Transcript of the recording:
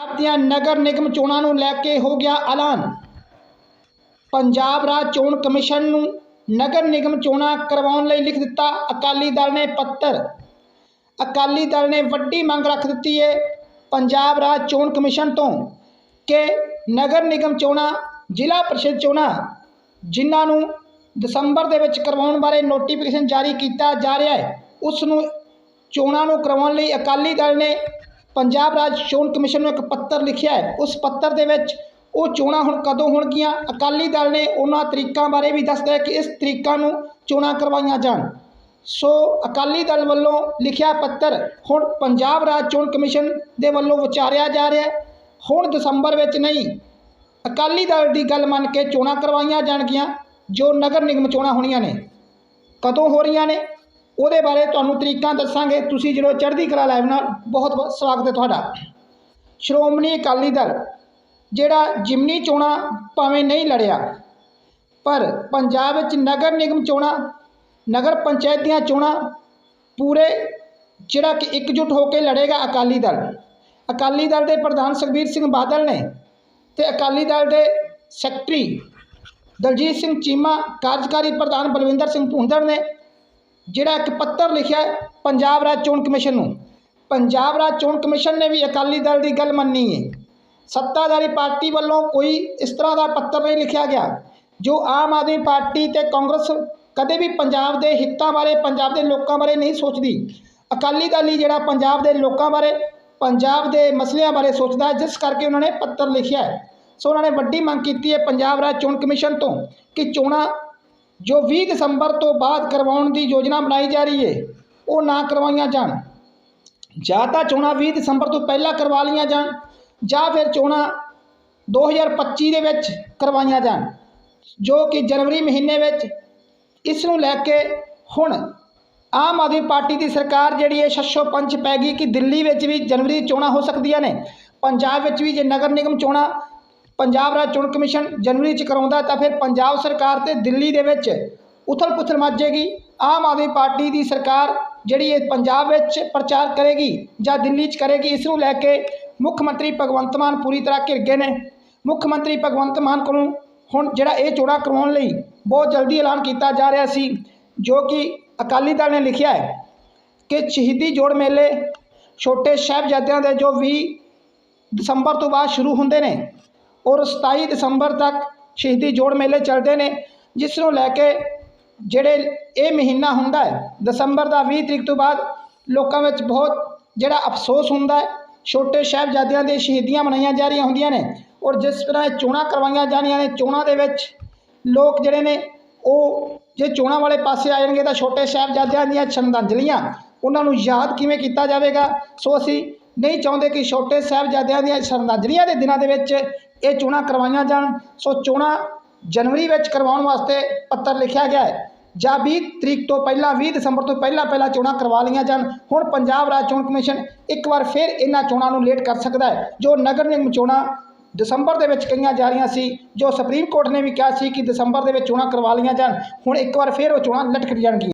ਪੰਜਾਬ ਦੀਆਂ ਨਗਰ ਨਿਗਮ ਚੋਣਾਂ ਨੂੰ ਲੈ ਕੇ ਹੋ ਗਿਆ ਐਲਾਨ। ਪੰਜਾਬ ਰਾਜ ਚੋਣ ਕਮਿਸ਼ਨ ਨੂੰ ਨਗਰ ਨਿਗਮ ਚੋਣਾਂ ਕਰਵਾਉਣ ਲਈ ਲਿਖ ਦਿੱਤਾ ਅਕਾਲੀ ਦਲ ਨੇ ਪੱਤਰ। ਅਕਾਲੀ ਦਲ ਨੇ ਵੱਡੀ ਮੰਗ ਰੱਖ ਦਿੱਤੀ ਹੈ ਪੰਜਾਬ ਰਾਜ ਚੋਣ ਕਮਿਸ਼ਨ ਤੋਂ ਕਿ ਨਗਰ ਨਿਗਮ ਚੋਣਾਂ, ਜ਼ਿਲ੍ਹਾ ਪ੍ਰੀਸ਼ਦ ਚੋਣਾਂ, ਜਿਨ੍ਹਾਂ ਨੂੰ ਦਸੰਬਰ ਦੇ ਵਿੱਚ ਕਰਵਾਉਣ ਬਾਰੇ ਨੋਟੀਫਿਕੇਸ਼ਨ ਜਾਰੀ ਕੀਤਾ ਜਾ ਰਿਹਾ ਹੈ ਉਸ ਨੂੰ ਚੋਣਾਂ ਨੂੰ ਕਰਵਾਉਣ ਲਈ ਅਕਾਲੀ ਦਲ ਨੇ ਪੰਜਾਬ ਰਾਜ ਚੋਣ ਕਮਿਸ਼ਨ ਨੂੰ ਇੱਕ ਪੱਤਰ ਲਿਖਿਆ ਹੈ। ਉਸ ਪੱਤਰ ਦੇ ਵਿੱਚ ਉਹ ਚੋਣਾਂ ਹੁਣ ਕਦੋਂ ਹੋਣਗੀਆਂ? ਅਕਾਲੀ ਦਲ ਨੇ ਉਹਨਾਂ ਤਰੀਕਾਂ ਬਾਰੇ ਵੀ ਦੱਸਦਾ ਹੈ ਕਿ ਇਸ ਤਰੀਕਾਂ ਨੂੰ ਚੋਣਾਂ ਕਰਵਾਈਆਂ ਜਾਣ। ਸੋ ਅਕਾਲੀ ਦਲ ਵੱਲੋਂ ਲਿਖਿਆ ਪੱਤਰ ਹੁਣ ਪੰਜਾਬ ਰਾਜ ਚੋਣ ਕਮਿਸ਼ਨ ਦੇ ਵੱਲੋਂ ਵਿਚਾਰਿਆ ਜਾ ਰਿਹਾ ਹੈ। ਹੁਣ ਦਸੰਬਰ ਵਿੱਚ ਨਹੀਂ। ਅਕਾਲੀ ਦਲ ਦੀ ਗੱਲ ਮੰਨ ਕੇ ਚੋਣਾਂ ਕਰਵਾਈਆਂ ਜਾਣਗੀਆਂ, ਜੋ ਨਗਰ ਨਿਗਮ ਚੋਣਾਂ ਹੋਣੀਆਂ ਨੇ। ਕਦੋਂ ਹੋ ਰਹੀਆਂ ਨੇ? ਉਹਦੇ ਬਾਰੇ ਤੁਹਾਨੂੰ ਤਰੀਕਾਂ ਦੱਸਾਂਗੇ। ਤੁਸੀਂ ਜਦੋਂ ਚੜ੍ਹਦੀ ਕਲਾ ਲਾਈਵ ਨਾਲ ਬਹੁਤ ਬਹੁਤ ਸਵਾਗਤ ਹੈ ਤੁਹਾਡਾ। ਸ਼੍ਰੋਮਣੀ ਅਕਾਲੀ ਦਲ, ਜਿਹੜਾ ਜਿਮਨੀ ਚੋਣਾਂ ਭਾਵੇਂ ਨਹੀਂ ਲੜਿਆ, ਪਰ ਪੰਜਾਬ ਵਿੱਚ ਨਗਰ ਨਿਗਮ ਚੋਣਾਂ, ਨਗਰ ਪੰਚਾਇਤ ਦੀਆਂ ਚੋਣਾਂ, ਪੂਰੇ ਜਿਹੜਾ ਕਿ ਇਕਜੁੱਟ ਹੋ ਕੇ ਲੜੇਗਾ ਅਕਾਲੀ ਦਲ। ਅਕਾਲੀ ਦਲ ਦੇ ਪ੍ਰਧਾਨ ਸੁਖਬੀਰ ਸਿੰਘ ਬਾਦਲ ਨੇ ਤੇ ਅਕਾਲੀ ਦਲ ਦੇ ਸੈਕਟਰੀ ਦਲਜੀਤ ਸਿੰਘ ਚੀਮਾ, ਕਾਰਜਕਾਰੀ ਪ੍ਰਧਾਨ ਬਲਵਿੰਦਰ ਸਿੰਘ ਭੁੰਦੜ ਨੇ ਜਿਹੜਾ ਇੱਕ ਪੱਤਰ ਲਿਖਿਆ ਪੰਜਾਬ ਰਾਜ ਚੋਣ ਕਮਿਸ਼ਨ ਨੂੰ। ਪੰਜਾਬ ਰਾਜ ਚੋਣ ਕਮਿਸ਼ਨ ਨੇ ਵੀ ਅਕਾਲੀ ਦਲ ਦੀ ਗੱਲ ਮੰਨੀ ਹੈ। ਸੱਤਾਧਾਰੀ ਪਾਰਟੀ ਵੱਲੋਂ ਕੋਈ ਇਸ ਤਰ੍ਹਾਂ ਦਾ ਪੱਤਰ ਨਹੀਂ ਲਿਖਿਆ ਗਿਆ, ਜੋ ਆਮ ਆਦਮੀ ਪਾਰਟੀ ਤੇ ਕਾਂਗਰਸ ਕਦੇ ਵੀ ਪੰਜਾਬ ਦੇ ਹਿੱਤਾਂ ਬਾਰੇ, ਪੰਜਾਬ ਦੇ ਲੋਕਾਂ ਬਾਰੇ ਨਹੀਂ ਸੋਚਦੀ। ਅਕਾਲੀ ਦਲ ਹੀ ਜਿਹੜਾ ਪੰਜਾਬ ਦੇ ਲੋਕਾਂ ਬਾਰੇ, ਪੰਜਾਬ ਦੇ ਮਸਲਿਆਂ ਬਾਰੇ ਸੋਚਦਾ ਹੈ, ਜਿਸ ਕਰਕੇ ਉਹਨਾਂ ਨੇ ਪੱਤਰ ਲਿਖਿਆ ਹੈ। ਸੋ ਉਹਨਾਂ ਨੇ ਵੱਡੀ ਮੰਗ ਕੀਤੀ ਹੈ ਪੰਜਾਬ ਰਾਜ ਚੋਣ ਕਮਿਸ਼ਨ ਤੋਂ ਕਿ ਚੋਣਾਂ ਜੋ 20 ਦਸੰਬਰ ਤੋਂ ਬਾਅਦ ਕਰਵਾਉਣ ਦੀ ਯੋਜਨਾ ਬਣਾਈ ਜਾ ਰਹੀ ਹੈ ਉਹ ਨਾ ਕਰਵਾਈਆਂ ਜਾਣ। ਜਾਂ ਤਾਂ ਚੋਣਾਂ 20 ਦਸੰਬਰ ਤੋਂ ਪਹਿਲਾਂ ਕਰਵਾ ਲਈਆਂ ਜਾਣ, ਜਾਂ ਫਿਰ ਚੋਣਾਂ 2025 ਦੇ ਵਿੱਚ ਕਰਵਾਈਆਂ ਜਾਣ, ਜੋ ਕਿ ਜਨਵਰੀ ਮਹੀਨੇ ਵਿੱਚ। ਇਸ ਨੂੰ ਲੈ ਕੇ ਹੁਣ ਆਮ ਆਦਮੀ ਪਾਰਟੀ ਦੀ ਸਰਕਾਰ ਜਿਹੜੀ ਹੈ ਛੱਛੋ ਪੰਚ ਪੈ ਗਈ ਕਿ ਦਿੱਲੀ ਵਿੱਚ ਵੀ ਜਨਵਰੀ ਚੋਣਾਂ ਹੋ ਸਕਦੀਆਂ ਨੇ, ਪੰਜਾਬ ਵਿੱਚ ਵੀ ਜੇ ਨਗਰ ਨਿਗਮ ਚੋਣਾਂ ਪੰਜਾਬ ਰਾਜ ਚੋਣ ਕਮਿਸ਼ਨ ਜਨਵਰੀ 'ਚ ਕਰਾਉਂਦਾ ਤਾਂ ਫਿਰ ਪੰਜਾਬ ਸਰਕਾਰ ਤੇ ਦਿੱਲੀ ਦੇ ਵਿੱਚ ਉਥਲ ਪੁਥਲ ਮੱਚੇਗੀ ਆਮ ਆਦਮੀ ਪਾਰਟੀ ਦੀ ਸਰਕਾਰ ਜਿਹੜੀ ਇਹ ਪੰਜਾਬ ਵਿੱਚ ਪ੍ਰਚਾਰ ਕਰੇਗੀ ਜਾਂ ਦਿੱਲੀ 'ਚ ਕਰੇਗੀ, ਇਸ ਨੂੰ ਲੈ ਕੇ ਮੁੱਖ ਮੰਤਰੀ ਭਗਵੰਤ ਮਾਨ ਪੂਰੀ ਤਰ੍ਹਾਂ ਘਿਰ ਗਏ ਨੇ। ਮੁੱਖ ਮੰਤਰੀ ਭਗਵੰਤ ਮਾਨ ਕੋਲੋਂ ਹੁਣ ਜਿਹੜਾ ਇਹ ਚੋਣਾਂ ਕਰਵਾਉਣ ਲਈ ਬਹੁਤ ਜਲਦੀ ਐਲਾਨ ਕੀਤਾ ਜਾ ਰਿਹਾ ਸੀ, ਜੋ ਕਿ ਅਕਾਲੀ ਦਲ ਨੇ ਲਿਖਿਆ ਹੈ ਕਿ ਸ਼ਹੀਦੀ ਜੋੜ ਮੇਲੇ ਛੋਟੇ ਸਾਹਿਬਜ਼ਾਦਿਆਂ ਦੇ ਜੋ 20 ਦਸੰਬਰ ਤੋਂ ਬਾਅਦ ਸ਼ੁਰੂ ਹੁੰਦੇ ਨੇ ਔਰ 27 ਦਸੰਬਰ ਤੱਕ ਸ਼ਹੀਦੀ ਜੋੜ ਮੇਲੇ ਚੱਲਦੇ ਨੇ, ਜਿਸ ਨੂੰ ਲੈ ਕੇ ਜਿਹੜੇ ਇਹ ਮਹੀਨਾ ਹੁੰਦਾ ਹੈ, ਦਸੰਬਰ ਦਾ 20 ਤਰੀਕ ਤੋਂ ਬਾਅਦ ਲੋਕਾਂ ਵਿੱਚ ਬਹੁਤ ਜਿਹੜਾ ਅਫਸੋਸ ਹੁੰਦਾ ਹੈ, ਛੋਟੇ ਸਾਹਿਬਜ਼ਾਦਿਆਂ ਦੇ ਸ਼ਹੀਦੀਆਂ ਮਨਾਈਆਂ ਜਾ ਰਹੀਆਂ ਹੁੰਦੀਆਂ ਨੇ ਔਰ ਜਿਸ ਤਰ੍ਹਾਂ ਇਹ ਚੋਣਾਂ ਕਰਵਾਈਆਂ ਜਾਣੀਆਂ ਨੇ, ਚੋਣਾਂ ਦੇ ਵਿੱਚ ਲੋਕ ਜਿਹੜੇ ਨੇ, ਉਹ ਜੇ ਚੋਣਾਂ ਵਾਲੇ ਪਾਸੇ ਆ ਜਾਣਗੇ ਤਾਂ ਛੋਟੇ ਸਾਹਿਬਜ਼ਾਦਿਆਂ ਦੀਆਂ ਸ਼ਰਧਾਂਜਲੀਆਂ ਉਹਨਾਂ ਨੂੰ ਯਾਦ ਕਿਵੇਂ ਕੀਤਾ ਜਾਵੇਗਾ? ਸੋ ਅਸੀਂ ਨਹੀਂ ਚਾਹੁੰਦੇ ਕਿ ਛੋਟੇ ਸਾਹਿਬਜ਼ਾਦਿਆਂ ਦੀਆਂ ਸ਼ਰਧਾਂਜਲੀਆਂ ਦੇ ਦਿਨਾਂ ਦੇ ਵਿੱਚ ਇਹ ਚੋਣਾਂ ਕਰਵਾਈਆਂ ਜਾਣ। ਸੋ ਚੋਣਾਂ ਜਨਵਰੀ ਵਿੱਚ ਕਰਵਾਉਣ ਵਾਸਤੇ ਪੱਤਰ ਲਿਖਿਆ ਗਿਆ ਹੈ। ਜਾਂ 20 ਤਰੀਕ ਤੋਂ ਪਹਿਲਾਂ 20 ਦਸੰਬਰ ਤੋਂ ਪਹਿਲਾਂ ਪਹਿਲਾਂ ਚੋਣਾਂ ਕਰਵਾ ਲਈਆਂ ਜਾਣ। ਹੁਣ ਪੰਜਾਬ ਰਾਜ ਚੋਣ ਕਮਿਸ਼ਨ ਇੱਕ ਵਾਰ ਫਿਰ ਇਹਨਾਂ ਚੋਣਾਂ ਨੂੰ ਲੇਟ ਕਰ ਸਕਦਾ ਹੈ। ਜੋ ਨਗਰ ਨਿਗਮ ਚੋਣਾਂ ਦਸੰਬਰ ਦੇ ਵਿੱਚ ਕਈਆਂ ਜਾ ਰਹੀਆਂ ਸੀ, ਜੋ ਸੁਪਰੀਮ ਕੋਰਟ ਨੇ ਵੀ ਕਿਹਾ ਸੀ ਕਿ ਦਸੰਬਰ ਦੇ ਵਿੱਚ ਚੋਣਾਂ ਕਰਵਾ ਲਈਆਂ ਜਾਣ। ਹੁਣ ਇੱਕ ਵਾਰ ਫਿਰ ਉਹ ਚੋਣਾਂ ਲਟਕ ਜਾਣਗੀਆਂ।